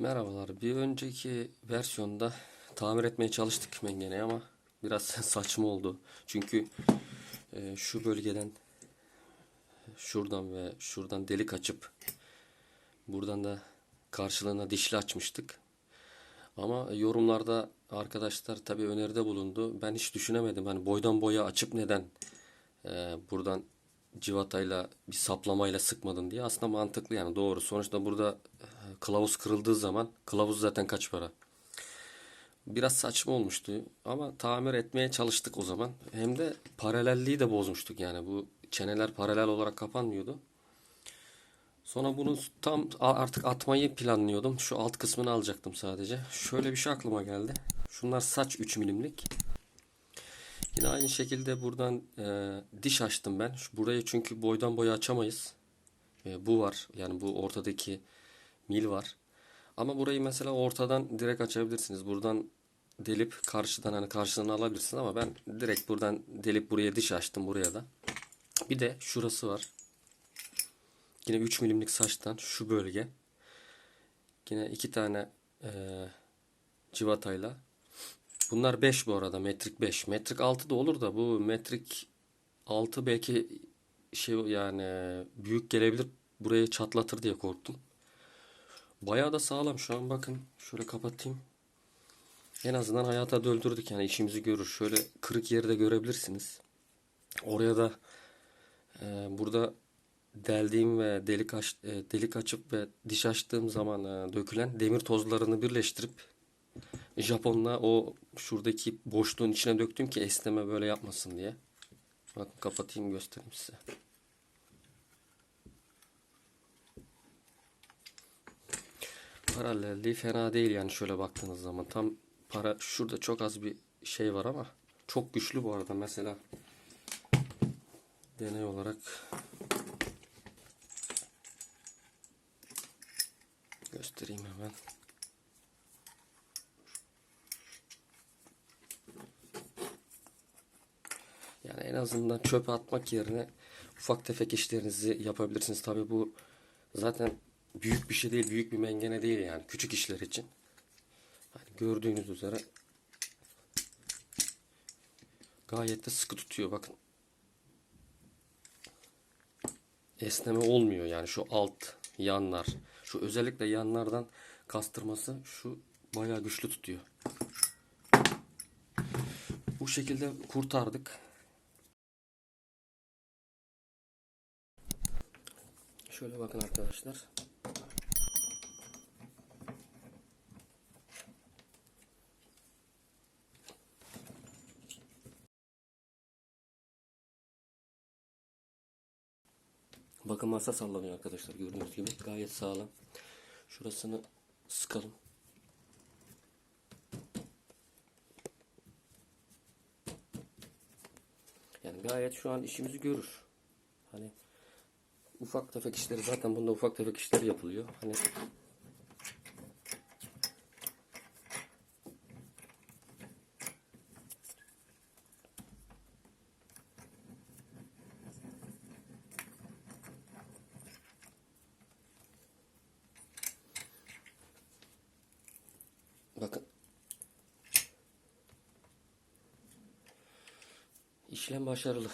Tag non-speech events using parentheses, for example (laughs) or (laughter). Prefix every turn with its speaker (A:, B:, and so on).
A: Merhabalar. Bir önceki versiyonda tamir etmeye çalıştık mengeneyi ama biraz (laughs) saçma oldu. Çünkü e, şu bölgeden şuradan ve şuradan delik açıp buradan da karşılığına dişli açmıştık. Ama yorumlarda arkadaşlar tabii öneride bulundu. Ben hiç düşünemedim. Hani boydan boya açıp neden e, buradan civatayla bir saplamayla sıkmadın diye. Aslında mantıklı yani doğru. Sonuçta burada e, kılavuz kırıldığı zaman kılavuz zaten kaç para? Biraz saçma olmuştu ama tamir etmeye çalıştık o zaman. Hem de paralelliği de bozmuştuk yani bu çeneler paralel olarak kapanmıyordu. Sonra bunu tam artık atmayı planlıyordum. Şu alt kısmını alacaktım sadece. Şöyle bir şey aklıma geldi. Şunlar saç 3 milimlik. Yine aynı şekilde buradan e, diş açtım ben. Şu, burayı çünkü boydan boya açamayız. E, bu var. Yani bu ortadaki mil var. Ama burayı mesela ortadan direkt açabilirsiniz. Buradan delip karşıdan hani karşıdan alabilirsiniz ama ben direkt buradan delip buraya diş açtım buraya da. Bir de şurası var. Yine 3 milimlik saçtan şu bölge. Yine iki tane e, civatayla. Bunlar 5 bu arada metrik 5. Metrik 6 da olur da bu metrik 6 belki şey yani büyük gelebilir. Burayı çatlatır diye korktum. Bayağı da sağlam şu an bakın. Şöyle kapatayım. En azından hayata döldürdük yani işimizi görür. Şöyle kırık yeri de görebilirsiniz. Oraya da e, burada deldiğim ve delik aç, e, delik açıp ve diş açtığım zaman e, dökülen demir tozlarını birleştirip Japonla o şuradaki boşluğun içine döktüm ki esneme böyle yapmasın diye. Bakın kapatayım göstereyim size. Paralelliği fena değil yani şöyle baktığınız zaman. Tam para şurada çok az bir şey var ama çok güçlü bu arada mesela deney olarak göstereyim hemen. Yani en azından çöpe atmak yerine ufak tefek işlerinizi yapabilirsiniz. Tabii bu zaten büyük bir şey değil, büyük bir mengene değil yani küçük işler için. Hani gördüğünüz üzere gayet de sıkı tutuyor bakın. Esneme olmuyor yani şu alt yanlar. Şu özellikle yanlardan kastırması şu bayağı güçlü tutuyor. Bu şekilde kurtardık. Şöyle bakın arkadaşlar. Bakın masa sallanıyor arkadaşlar gördüğünüz gibi gayet sağlam. Şurasını sıkalım. Yani gayet şu an işimizi görür. Ufak tefek işleri zaten bunda ufak tefek işler yapılıyor. Hani bakın işlem başarılı.